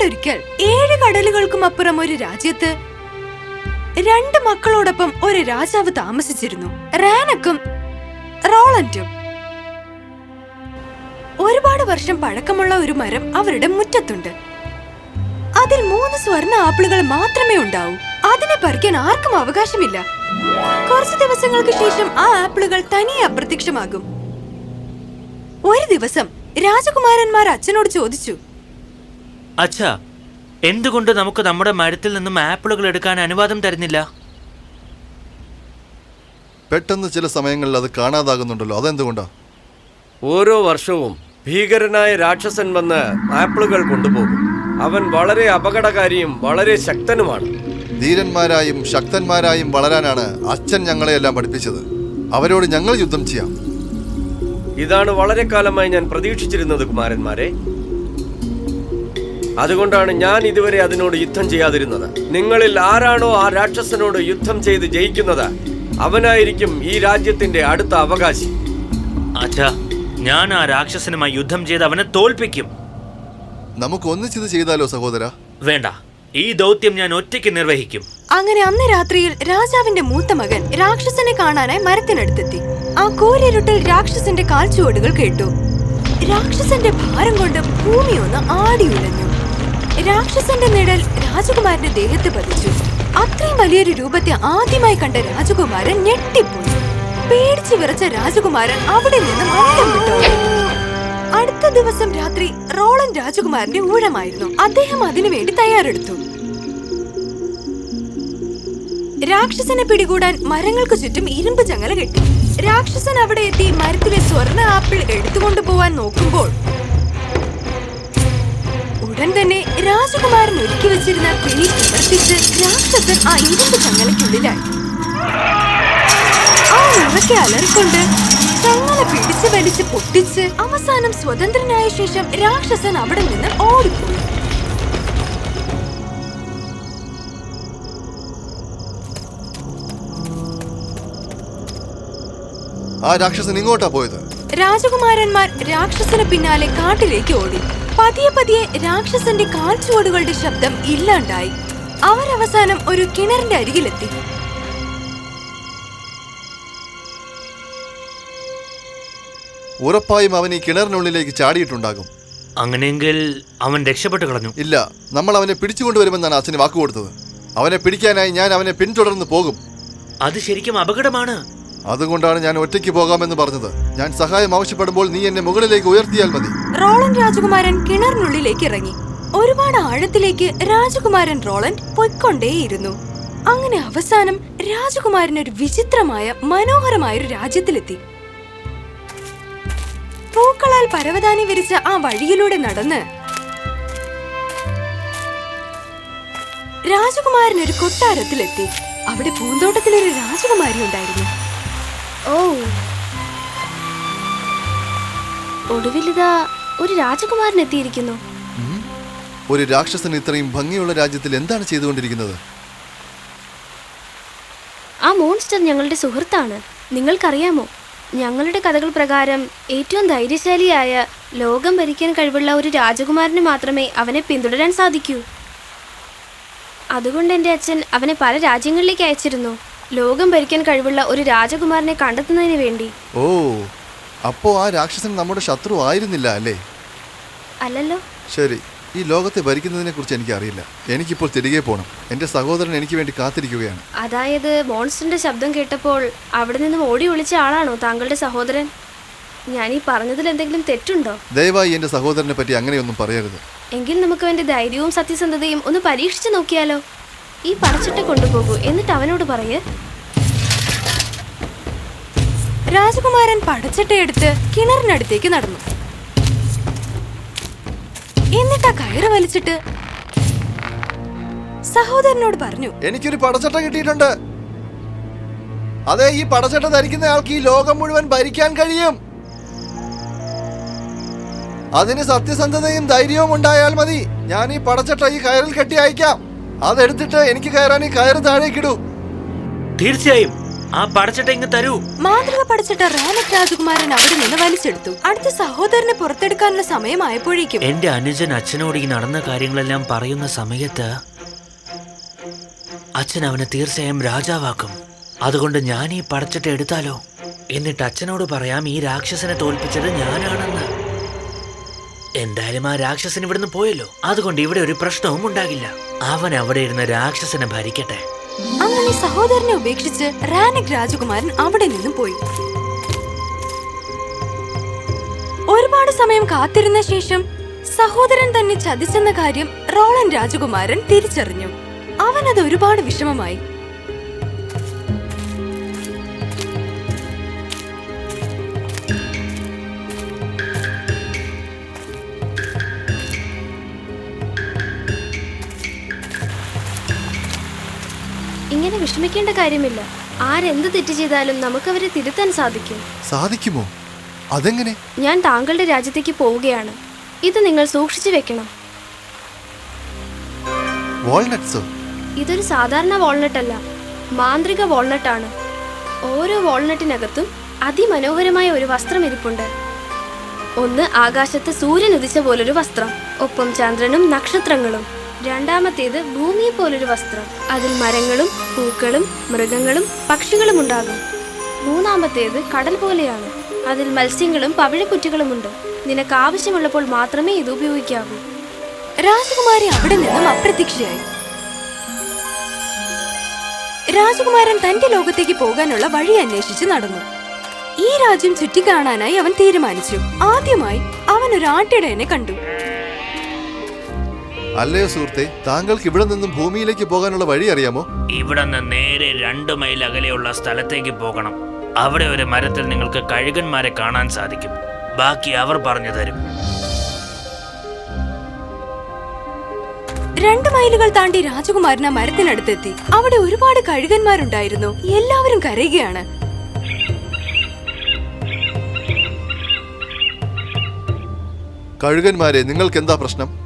പണ്ടൊരിക്കൽ ഏഴ് കടലുകൾക്കും അപ്പുറം ഒരു രാജ്യത്ത് രണ്ട് മക്കളോടൊപ്പം ഒരു രാജാവ് താമസിച്ചിരുന്നു. റാനക്കും റോളന്റും ഒരുപാട് വർഷം പഴക്കമുള്ള ഒരു മരം അവരുടെ മുറ്റത്തുണ്ട്. അതിൽ മൂന്ന് സ്വർണ ആപ്പിളുകൾ മാത്രമേ ഉണ്ടാവൂ. അതിനെ പറിക്കാൻ ആർക്കും അവകാശമില്ല. കുറച്ച് ദിവസങ്ങൾക്ക് ശേഷം ആ ആപ്പിളുകൾ തനിയെ അപ്രത്യക്ഷമാകും. ഒരു ദിവസം രാജകുമാരന്മാർ അച്ഛനോട് ചോദിച്ചു അച്ഛാ എന്തുകൊണ്ട് നമുക്ക് നമ്മുടെ മരത്തിൽ നിന്നും ആപ്പിളുകൾ എടുക്കാൻ അനുവാദം തരുന്നില്ല? പെട്ടെന്ന് ചില സമയങ്ങളിൽ അത് കാണാതാകുന്നുണ്ടല്ലോ. അതെന്തുകൊണ്ടാ? ഓരോ വർഷവും ഭീകരനായ രാക്ഷസൻ വന്ന് ആപ്പിളുകൾ കൊണ്ടുപോകും. അവൻ വളരെ അപകടകാരിയും വളരെ ശക്തനുമാണ്. ധീരന്മാരായും ശക്തന്മാരായും വളരാനാണ് അച്ഛൻ ഞങ്ങളെയെല്ലാം പഠിപ്പിച്ചത്. അവരോട് ഞങ്ങൾ യുദ്ധം ചെയ്യാം. ഇതാണ് വളരെ കാലമായി ഞാൻ പ്രതീക്ഷിച്ചിരുന്നത് കുമാരന്മാരെ. അതുകൊണ്ടാണ് ഞാൻ ഇതുവരെ അതിനോട് യുദ്ധം ചെയ്യാതിരുന്നത്. നിങ്ങളിൽ ആരാണോ ആ രാക്ഷസനോട് യുദ്ധം ചെയ്ത് ജയിക്കുന്നത് അവനായിരിക്കും ഈ രാജ്യത്തിന്റെ അടുത്ത അവകാശി. അച്ഛാ ഞാൻ ആ രാക്ഷസനുമായി യുദ്ധം ചെയ്ത് അവനെ തോൽപ്പിക്കും. നമുക്ക് ഒന്നിച്ചിത് ചെയ്താലോ സഹോദര? വേണ്ട ഈ ദൗത്യം ഞാൻ ഒറ്റയ്ക്ക് നിർവഹിക്കും. അങ്ങനെ അന്ന് രാത്രിയിൽ രാജാവിന്റെ മൂത്ത മകൻ രാക്ഷസനെ കാണാനായി മരത്തിനടുത്തെത്തി. ആ കൂരിരുട്ടിൽ രാക്ഷസന്റെ കാൽച്ചുവടുകൾ കേട്ടു. രാക്ഷസന്റെ ഭാരം കൊണ്ട് ഭൂമി ഒന്ന് ആടി ഉലഞ്ഞു രാക്ഷസന്റെ നിഴൽ രാജകുമാരന്റെ ദേഹത്ത് പതിച്ചു. അത്രയും വലിയൊരു രൂപത്തെ ആദ്യമായി കണ്ട രാജകുമാരൻ ഞെട്ടിപ്പോയി. പേടിച്ചു വിറച്ച രാജകുമാരൻ അവിടെ നിന്ന് അടുത്ത ദിവസം രാത്രി റോളൻ രാജകുമാരന്റെ ഊഴമായിരുന്നു. അദ്ദേഹം അതിനുവേണ്ടി തയ്യാറെടുത്തു. രാക്ഷസനെ പിടികൂടാൻ മരങ്ങൾക്ക് ചുറ്റും ഇരുമ്പ് ചങ്ങല കെട്ടി. രാക്ഷസൻ അവിടെ എത്തി മരത്തിലെ സ്വർണ ആപ്പിൾ എടുത്തുകൊണ്ടു പോവാൻ നോക്കുമ്പോൾ ഉടൻ തന്നെ രാജകുമാരൻ ഒരുക്കി വെച്ചിരുന്ന കിളി പ്രവർത്തിച്ച് രാക്ഷസൻ ആ ഇരുമ്പ് ചങ്ങലയ്ക്കുള്ളിലായി. ആ ഉറക്കെ അലറിക്കൊണ്ട് ചങ്ങല പിടിച്ച് വലിച്ച് പൊട്ടിച്ച് അവസാനം സ്വതന്ത്രനായ ശേഷം രാക്ഷസൻ അവിടെ നിന്ന് ഓടിപ്പോയി. ആ രാക്ഷസൻ ഇങ്ങോട്ടാ പോയത്? രാജകുമാരന്മാർ രാക്ഷസന് പിന്നാലെ കാട്ടിലേക്ക് ഓടി. പതിയെ പതിയെ രാക്ഷസന്റെ കാൽച്ചുവടുകളുടെ ശബ്ദം ഇല്ലാണ്ടായി. അവരവസാനം ഒരു കിണറിന്റെ അരികിലെത്തി. ഉറപ്പായും അവൻ ഈ കിണറിനുള്ളിലേക്ക് ചാടിയിട്ടുണ്ടാകും. അങ്ങനെയെങ്കിൽ അവൻ രക്ഷപ്പെട്ടു കളഞ്ഞു. ഇല്ല നമ്മൾ അവനെ പിടിച്ചുകൊണ്ടുവരുമെന്നാണ് അച്ഛന് വാക്കുകൊടുത്തത്. അവനെ പിടിക്കാനായി ഞാൻ അവനെ പിന്തുടർന്ന് പോകും. അത് ശരിക്കും അപകടമാണ്. അതുകൊണ്ടാണ് ഞാൻ ഒറ്റയ്ക്ക് പോകാമെന്ന് പറഞ്ഞത്. ഞാൻ സഹായം ആവശ്യപ്പെടുമ്പോൾ നീ എന്നെ മുകളിലേക്ക് ഉയർത്തിയാൽ മതി. റോളൻ രാജകുമാരൻ കിണറിനുള്ളിലേക്ക് ഇറങ്ങി. ഒരുപാട് ആഴത്തിലേക്ക് രാജകുമാരൻ റോളൻഡ് പൊയ്ക്കൊണ്ടേയിരുന്നു. അങ്ങനെ അവസാനം രാജകുമാരൻ ഒരു വിചിത്രമായ മനോഹരമായ ഒരു രാജ്യത്തിലെത്തി. പൂക്കളാൽ പരവതാനി വിരിച്ച ആ വഴിയിലൂടെ നടന്ന് രാജകുമാരൻ ഒരു കൊട്ടാരത്തിലെത്തി. അവിടെ പൂന്തോട്ടത്തിലൊരു രാജകുമാരി ഉണ്ടായിരുന്നു. ഓ. ഒടുവിലിതാ ഒരു രാജകുമാരൻ എത്തിയിരിക്കുന്നു. ഒരു രാക്ഷസൻ ഇത്രയും ഭംഗിയുള്ള രാജ്യത്തിൽ എന്താണ് ചെയ്തുകൊണ്ടിരിക്കുന്നത്? ആ മോൺസ്റ്റർ ഞങ്ങളുടെ സുഹൃത്താണ്. നിങ്ങൾക്കറിയാമോ? ഞങ്ങളുടെ കഥകൾ പ്രകാരം ഏറ്റവും ധൈര്യശാലിയായ ലോകം ഭരിക്കാൻ കഴിവുള്ള ഒരു രാജകുമാരന് മാത്രമേ അവനെ പിന്തുടരാൻ സാധിക്കൂ. അതുകൊണ്ട് എന്റെ അച്ഛൻ അവനെ പല രാജ്യങ്ങളിലേക്ക് അയച്ചിരുന്നു. ലോകം ഭരിക്കാൻ കഴിവുള്ള ഒരു രാജകുമാരനെ കണ്ടെത്തുന്നതിന് വേണ്ടി. ഓ അപ്പോ ആ രാക്ഷസൻ നമ്മുടെ ശത്രു ആയിരുന്നില്ല അല്ലേ? അല്ലല്ലോ. ശരി ഈ ലോകത്തെ ഭരിക്കുന്നതിനെ കുറിച്ച് എനിക്ക് അറിയില്ല എനിക്കിപ്പോൾ തിരികെ പോകണം എന്റെ സഹോദരൻ എനിക്ക് വേണ്ടി കാത്തിരിക്കുകയാണ്. അതായത് മോൺസ്റ്ററിന്റെ ശബ്ദം കേട്ടപ്പോൾ അവിടെ നിന്നും ഓടി ഒളിച്ച ആളാണോ താങ്കളുടെ സഹോദരൻ? ഞാൻ ഈ പറഞ്ഞതിൽ എന്തെങ്കിലും തെറ്റുണ്ടോ? ദയവായി എന്റെ സഹോദരനെ പറ്റി അങ്ങനെയൊന്നും പറയരുത്. എങ്കിൽ നമുക്ക് അവന്റെ ധൈര്യവും സത്യസന്ധതയും ഒന്ന് പരീക്ഷിച്ചു നോക്കിയാലോ? ഈ പടച്ചിട്ട കൊണ്ടുപോകൂ. എന്നിട്ട് അവനോട് പറയ. രാജകുമാരൻ പടച്ചട്ടയെടുത്ത് കിണറിനടുത്തേക്ക് നടന്നു. എന്നിട്ട് ആ കയറ് വലിച്ചിട്ട് സഹോദരനോട് പറഞ്ഞു. എനിക്കൊരു പടച്ചട്ട കിട്ടിയിട്ടുണ്ട്. അതെ ഈ പടച്ചട്ട ധരിക്കുന്ന ആൾക്ക് ഈ ലോകം മുഴുവൻ ഭരിക്കാൻ കഴിയും. അതിന് സത്യസന്ധതയും ധൈര്യവും ഉണ്ടായാൽ മതി. ഞാൻ ഈ പടച്ചട്ട ഈ കയറിൽ കെട്ടി അയക്കാം. അതെടുത്തിട്ട് എനിക്ക് കയറാൻ ഈ കയറ് താഴേക്കിടൂ. തീർച്ചയായും. ആ പടച്ചിട്ട് ഇങ്ങ് തരൂ. മാതൃക പഠിച്ചിട്ട റാനക് രാജകുമാരൻ അവിടെ നിന്ന് വലിച്ചെടുത്തു. അടുത്ത സഹോദരനെ പുറത്തെടുക്കാനുള്ള സമയമായപ്പോഴേക്കും എന്റെ അനുജൻ അച്ഛനോട് ഈ നടന്ന കാര്യങ്ങളെല്ലാം പറയുന്ന സമയത്ത് അച്ഛൻ അവനെ തീർച്ചയായും രാജാവാക്കും. അതുകൊണ്ട് ഞാൻ ഈ പടച്ചിട്ട് എടുത്താലോ? എന്നിട്ട് അച്ഛനോട് പറയാം ഈ രാക്ഷസനെ തോൽപ്പിച്ചത് ഞാനാണെന്ന്. എന്തായാലും ആ രാക്ഷസൻ ഇവിടുന്ന് പോയല്ലോ. അതുകൊണ്ട് ഇവിടെ ഒരു പ്രശ്നവും ഉണ്ടാകില്ല. അവൻ അവിടെ ഇരുന്ന് രാക്ഷസനെ ഭരിക്കട്ടെ. അങ്ങനെ സഹോദരനെ ഉപേക്ഷിച്ച് റാനിക് രാജകുമാരൻ അവിടെ നിന്നും പോയി. ഒരുപാട് സമയം കാത്തിരുന്ന ശേഷം സഹോദരൻ തന്നെ ചതിച്ചെന്ന കാര്യം റോളൻ രാജകുമാരൻ തിരിച്ചറിഞ്ഞു. അവനത് ഒരുപാട് വിഷമമായി. ഇങ്ങനെ വിഷമിക്കേണ്ട കാര്യമില്ല. ആരെന്ത് തെറ്റ് ചെയ്താലും നമുക്കവരെ തിരുത്താൻ സാധിക്കും. സാധിക്കുമോ? അതെങ്ങനെ? ഞാൻ താങ്കളുടെ രാജ്യത്തേക്ക് പോവുകയാണ്. ഇത് നിങ്ങൾ സൂക്ഷിച്ചു വെക്കണം. വാൾനട്ട്സോ? ഇതൊരു സാധാരണ വാൾനട്ട് അല്ല മാന്ത്രിക വാൾനട്ടാണ്. ഓരോ വാൾനട്ടിനകത്തും അതിമനോഹരമായ ഒരു വസ്ത്രം ഇരിപ്പുണ്ട്. ഒന്ന് ആകാശത്ത് സൂര്യൻ ഉദിച്ച പോലൊരു വസ്ത്രം. ഒപ്പം ചന്ദ്രനും നക്ഷത്രങ്ങളും. രണ്ടാമത്തേത് ഭൂമിയെ പോലൊരു വസ്ത്രം. അതിൽ മരങ്ങളും പൂക്കളും മൃഗങ്ങളും പക്ഷികളും ഉണ്ടാകും. മൂന്നാമത്തേത് കടൽ പോലെയാണ്. അതിൽ മത്സ്യങ്ങളും പവിഴക്കുറ്റികളുമുണ്ട്. നിനക്ക് ആവശ്യമുള്ളപ്പോൾ മാത്രമേ ഇത് ഉപയോഗിക്കാവൂ. രാജകുമാരി അവിടെ നിന്നും അപ്രത്യക്ഷയായി. രാജകുമാരൻ തന്റെ ലോകത്തേക്ക് പോകാനുള്ള വഴി അന്വേഷിച്ച് നടന്നു. ഈ രാജ്യം ചുറ്റിക്കാണാനായി അവൻ തീരുമാനിച്ചു. ആദ്യമായി അവൻ ഒരു ആട്ടിടയനെ കണ്ടു. അല്ലയോ സുഹൃത്തെ താങ്കൾക്ക് ഇവിടെ നിന്നും ഭൂമിയിലേക്ക് പോകാനുള്ള വഴി അറിയാമോ? ഇവിടെ നിന്ന് നേരെ രണ്ട് മൈൽ അകലെയുള്ള സ്ഥലത്തേക്ക് പോകണം. അവിടെ ഒരു മരത്തിൽ നിങ്ങൾക്ക് കഴുകന്മാരെ കാണാൻ സാധിക്കും. ബാക്കി അവർ പറഞ്ഞു തരും. രണ്ട് മൈലുകൾ താണ്ടി രാജകുമാരൻ ആ മരത്തിനടുത്തെത്തി. അവിടെ ഒരുപാട് കഴുകന്മാരുണ്ടായിരുന്നു. എല്ലാവരും കരയുകയാണ്. കഴുകന്മാരെ നിങ്ങൾക്ക് എന്താ പ്രശ്നം?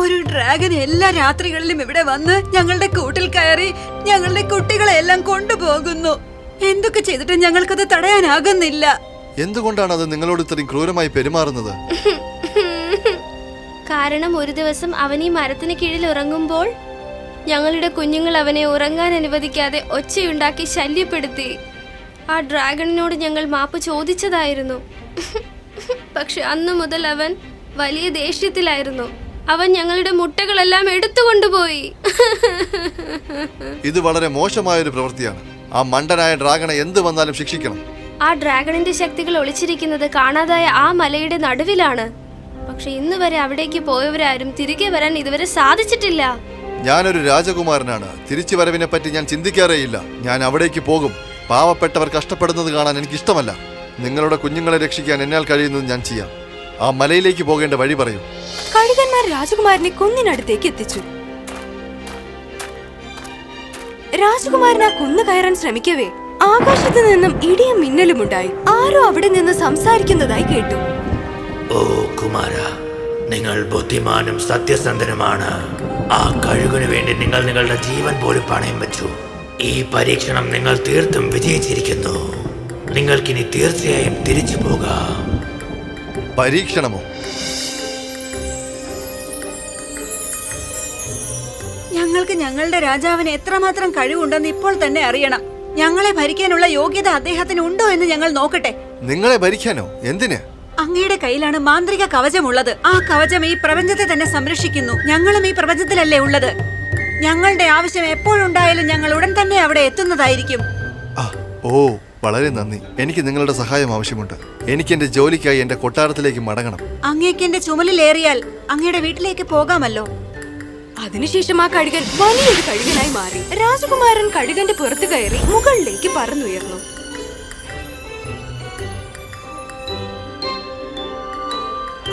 ഒരു ഡ്രാഗൻ എല്ലാ രാത്രികളിലും ഇവിടെ വന്ന് ഞങ്ങളുടെ കൂട്ടിൽ കയറി ഞങ്ങളുടെ കുട്ടികളെ എല്ലാം കൊണ്ടുപോകുന്നു. എന്തൊക്കെ ചെയ്തിട്ടും ഞങ്ങൾക്കത് തടയാനാകുന്നില്ല. എന്തുകൊണ്ടാണ് അത് നിങ്ങളോട് ഇത്രയും ക്രൂരമായി പെരുമാറുന്നത്? കാരണം ഒരു ദിവസം അവൻ ഈ മരത്തിന് കീഴിൽ ഉറങ്ങുമ്പോൾ ഞങ്ങളുടെ കുഞ്ഞുങ്ങൾ അവനെ ഉറങ്ങാൻ അനുവദിക്കാതെ ഒച്ചയുണ്ടാക്കി ശല്യപ്പെടുത്തി. ആ ഡ്രാഗണിനോട് ഞങ്ങൾ മാപ്പ് ചോദിച്ചതായിരുന്നു. പക്ഷെ അന്നു മുതൽ അവൻ വലിയ ദേഷ്യത്തിലായിരുന്നു. അവൻ ഞങ്ങളുടെ മുട്ടകളെല്ലാം എടുത്തുകൊണ്ടുപോയി. ഇത് വളരെ മോശമായ ഒരു പ്രവൃത്തിയാണ്. ആ മണ്ടനായ ഡ്രാഗണെ എന്ത് വന്നാലും ശിക്ഷിക്കണം. ആ ഡ്രാഗണിന്റെ ശക്തികൾ ഒളിച്ചിരിക്കുന്നത് കാണാതായ ആ മലയുടെ നടുവിലാണ്. പക്ഷെ ഇന്ന് വരെ അവിടേക്ക് പോയവരാരും തിരികെ വരാൻ ഇതുവരെ സാധിച്ചിട്ടില്ല. ഞാനൊരു രാജകുമാരനാണ്. തിരിച്ചു വരവിനെ പറ്റി ഞാൻ ചിന്തിക്കാറേയില്ല. ഞാൻ അവിടേക്ക് പോകും. പാവപ്പെട്ടവർ കഷ്ടപ്പെടുന്നത് കാണാൻ എനിക്ക് ഇഷ്ടമല്ല നിങ്ങളുടെ കുഞ്ഞുങ്ങളെ രക്ഷിക്കാൻ എന്നാൽ കഴിയുന്നത് ഞാൻ ചെയ്യാം. ആ മലയിലേക്ക് പോകേണ്ട വഴി പറയൂ. കഴുകന്മാർ രാജകുമാരനെ കുന്നിനടുത്തേക്ക് എത്തിച്ചു. രാജകുമാരൻ ആ കുന്ന് കയറാൻ ശ്രമിക്കവേ ആകാശത്തു നിന്നും ഇടിയും മിന്നലും ഉണ്ടായി. ആരോ അവിടെ നിന്ന് സംസാരിക്കുന്നതായി കേട്ടു. ഓ കുമാര നിങ്ങൾ ബുദ്ധിമാനും സത്യസന്ധനുമാണ്. ആ കഴുകിനു വേണ്ടി നിങ്ങൾ നിങ്ങളുടെ ജീവൻ പോലും പണയം വെച്ചു. ഈ പരീക്ഷണം നിങ്ങൾ തീർത്തും വിജയിച്ചിരിക്കുന്നു. നിങ്ങൾക്കിനി തീർച്ചയായും തിരിച്ചു പോകാം. പരീക്ഷണമോ? ഞങ്ങളുടെ രാജാവിന് എത്രമാത്രം കഴിവുണ്ടെന്ന് ഇപ്പോൾ തന്നെ അറിയണം. ഞങ്ങളെ ഭരിക്കാനുള്ള യോഗ്യത അദ്ദേഹത്തിന് ഉണ്ടോ എന്ന് ഞങ്ങൾ നോക്കട്ടെ. നിങ്ങളെ ഭരിക്കാനോ? എന്തിന്? അങ്ങയുടെ കയ്യിലാണ് മാന്ത്രിക കവചമുള്ളത്. ആ കവചം ഈ പ്രപഞ്ചത്തെ തന്നെ സംരക്ഷിക്കുന്നു. ഞങ്ങളും ഈ പ്രപഞ്ചത്തിലല്ലേ ഉള്ളത്. ഞങ്ങളുടെ ആവശ്യം എപ്പോഴുണ്ടായാലും ഞങ്ങൾ ഉടൻ തന്നെ അവിടെ എത്തുന്നതായിരിക്കും. ഓ വളരെ നന്ദി. എനിക്ക് നിങ്ങളുടെ സഹായം ആവശ്യമുണ്ട്. എനിക്ക് എന്റെ ജോലിക്കായി എന്റെ കൊട്ടാരത്തിലേക്ക് മടങ്ങണം. അങ്ങേക്ക് എന്റെ ചുമലിലേറിയാൽ അങ്ങയുടെ വീട്ടിലേക്ക് പോകാമല്ലോ. അതിനുശേഷം ആ കഴുകൻ വലിയൊരു കഴുകനായി മാറി. രാജകുമാരൻ കഴുകന്റെ പുറത്തു കയറി മുകളിലേക്ക് പറന്നുയർന്നു.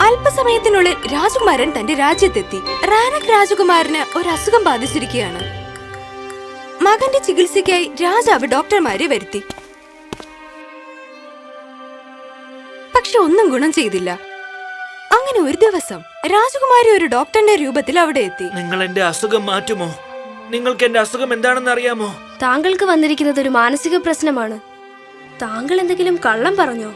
അല്പസമയത്തിനുള്ളിൽ രാജകുമാരൻ തന്റെ രാജ്യത്തെത്തി. റാനക് രാജകുമാരന് ഒരു അസുഖം ബാധിച്ചിരിക്കുകയാണ്. മകന്റെ ചികിത്സയ്ക്കായി രാജാവ് ഡോക്ടർമാരെ വരുത്തി. പക്ഷെ ഒന്നും ഗുണം ചെയ്തില്ല. അങ്ങനെ ഒരു ദിവസം രാജകുമാരി ഒരു ഡോക്ടറിന്റെ രൂപത്തിൽ അവിടെ എത്തി. നിങ്ങൾ എന്റെ അസുഖം മാറ്റുമോ? നിങ്ങൾക്ക് എന്റെ അസുഖം എന്താണെന്ന് അറിയാമോ? താങ്കൾക്ക് വന്നിരിക്കുന്നത് ഒരു മാനസിക പ്രശ്നമാണ്. താങ്കൾ എന്തെങ്കിലും കള്ളം പറഞ്ഞോ?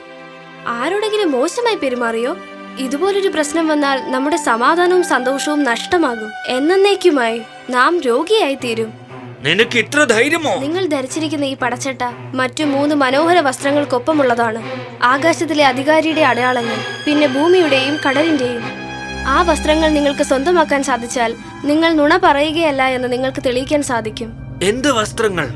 ആരോടെങ്കിലും മോശമായി പെരുമാറിയോ? ഇതുപോലൊരു പ്രശ്നം വന്നാൽ നമ്മുടെ സമാധാനവും സന്തോഷവും നഷ്ടമാകും. എന്നേക്കുമായി നാം രോഗിയായി തീരും നിനക്ക് ഇത്ര ധൈര്യമോ? നിങ്ങൾ ധരിച്ചിരിക്കുന്ന ഈ പടച്ചട്ട മറ്റു മൂന്ന് മനോഹര വസ്ത്രങ്ങൾക്കൊപ്പമുള്ളതാണ്. ആകാശത്തിലെ അധികാരിയുടെ അടയാളങ്ങൾ പിന്നെ ഭൂമിയുടെയും കടലിന്റെയും. ആ വസ്ത്രങ്ങൾ നിങ്ങൾക്ക് സ്വന്തമാക്കാൻ സാധിച്ചാൽ നിങ്ങൾ നുണ പറയുകയല്ല എന്ന് നിങ്ങൾക്ക് തെളിയിക്കാൻ സാധിക്കും. എന്ത് വസ്ത്രങ്ങൾ?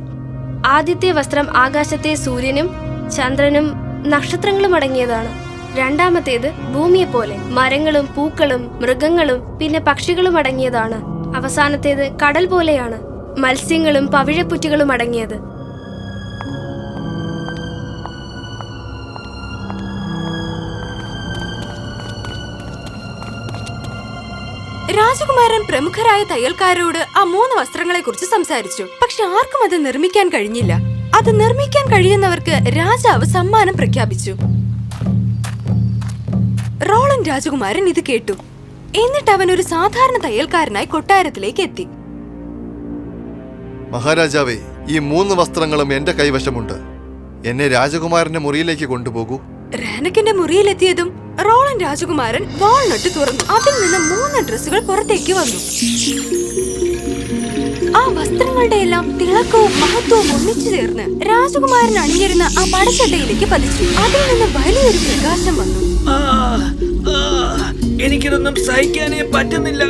ആദ്യത്തെ വസ്ത്രം ആകാശത്തെ സൂര്യനും ചന്ദ്രനും നക്ഷത്രങ്ങളും അടങ്ങിയതാണ്. രണ്ടാമത്തേത് ഭൂമിയെ പോലെ മരങ്ങളും പൂക്കളും മൃഗങ്ങളും പിന്നെ പക്ഷികളും അടങ്ങിയതാണ്. അവസാനത്തേത് കടൽ പോലെയാണ്. മത്സ്യങ്ങളും പവിഴപ്പുറ്റുകളും അടങ്ങിയത്. രാജകുമാരൻ പ്രമുഖരായ തയ്യൽക്കാരോട് ആ മൂന്ന് വസ്ത്രങ്ങളെ കുറിച്ച് സംസാരിച്ചു. പക്ഷെ ആർക്കും അത് നിർമ്മിക്കാൻ കഴിഞ്ഞില്ല. അത് നിർമ്മിക്കാൻ കഴിയുന്നവർക്ക് രാജാവ് സമ്മാനം പ്രഖ്യാപിച്ചു. റോളൻ രാജകുമാരൻ ഇത് കേട്ടു. എന്നിട്ട് അവൻ ഒരു സാധാരണ തയ്യൽക്കാരനായി കൊട്ടാരത്തിലേക്ക് എത്തി. മഹാരാജാവേ ഈ മൂന്ന് വസ്ത്രങ്ങളും എന്റെ കൈവശമുണ്ട്. എന്നെ രാജകുമാരന്റെ മുറിയിലേക്ക് കൊണ്ടുപോകൂ. റാനക്കിന്റെ മുറിയിലെത്തിയതും റോളൻ രാജകുമാരൻ വാൾനട്ട് തുറന്നു. അതിൽ നിന്ന് മൂന്ന് ഡ്രസ്സുകൾ പുറത്തേക്ക് വന്നു. ആ വസ്ത്രങ്ങളുടെ എല്ലാം തിളക്കവും മഹത്വവും ഒന്നിച്ചു ചേർന്ന് രാജകുമാരൻ അണിഞ്ഞിരുന്ന ആ പടച്ചട്ടയിലേക്ക് പതിച്ചു. അതിൽ നിന്ന് വലിയൊരു പ്രകാശം വന്നു. എനിക്കിതൊന്നും സഹിക്കാനേ പറ്റുന്നില്ല.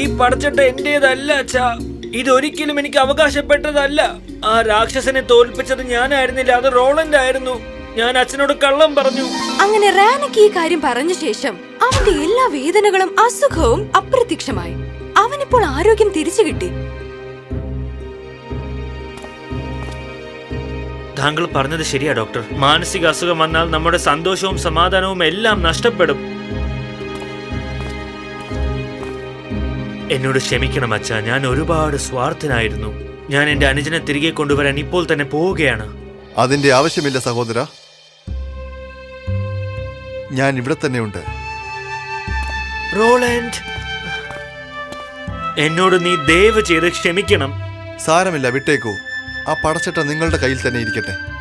ഈ പടച്ചട്ട എന്റേതല്ല അച്ഛാ. ഇതൊരിക്കലും എനിക്ക് അവകാശപ്പെട്ടതല്ല. ആ രാക്ഷസനെ തോൽപ്പിച്ചത് ഞാനായിരുന്നില്ല അത് റോളൻഡ് ആയിരുന്നു. ഞാൻ അച്ഛനോട് കള്ളം പറഞ്ഞു. അങ്ങനെ റാനക്ക് ഈ കാര്യം പറഞ്ഞ ശേഷം അവന്റെ എല്ലാ വേദനകളും അസുഖവും അപ്രത്യക്ഷമായി. അവനിപ്പോൾ ആരോഗ്യം തിരിച്ചു കിട്ടി. താങ്കൾ പറഞ്ഞത് ശരിയാ ഡോക്ടർ. മാനസിക അസുഖം വന്നാൽ നമ്മുടെ സന്തോഷവും സമാധാനവും എല്ലാം നഷ്ടപ്പെടും. എന്നോട് ക്ഷമിക്കണം അച്ഛ. ഞാൻ ഒരുപാട് സ്വാർത്ഥനായിരുന്നു. ഞാൻ എന്റെ അനുജനെ തിരികെ കൊണ്ടുവരാൻ ഇപ്പോൾ തന്നെ പോവുകയാണ്. അതിന്റെ ആവശ്യമില്ല സഹോദര. ഞാൻ ഇവിടെ തന്നെയുണ്ട് റോളൻഡ് എന്നോട് നീ ദയവ് ചെയ്ത് ക്ഷമിക്കണം. സാരമില്ല വിട്ടേക്കൂ. ആ പടച്ചട്ട നിങ്ങളുടെ കയ്യിൽ തന്നെ ഇരിക്കട്ടെ.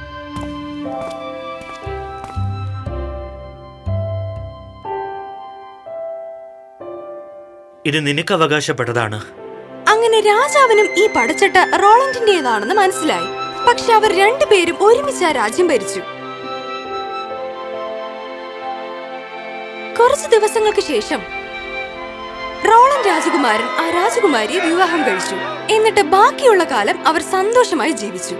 ഇത് നിനക്ക് അവകാശപ്പെട്ടതാണ്. അങ്ങനെ രാജാവിനും ഈ പടച്ചട്ട റോളണ്ടിന്റേതാണെന്ന് മനസ്സിലായി. പക്ഷെ അവർ രണ്ടുപേരും ഒരുമിച്ച് ആ രാജ്യം ഭരിച്ചു. കുറച്ചു ദിവസങ്ങൾക്ക് ശേഷം റോളൻ രാജകുമാരൻ ആ രാജകുമാരിയെ വിവാഹം കഴിച്ചു. എന്നിട്ട് ബാക്കിയുള്ള കാലം അവർ സന്തോഷമായി ജീവിച്ചു.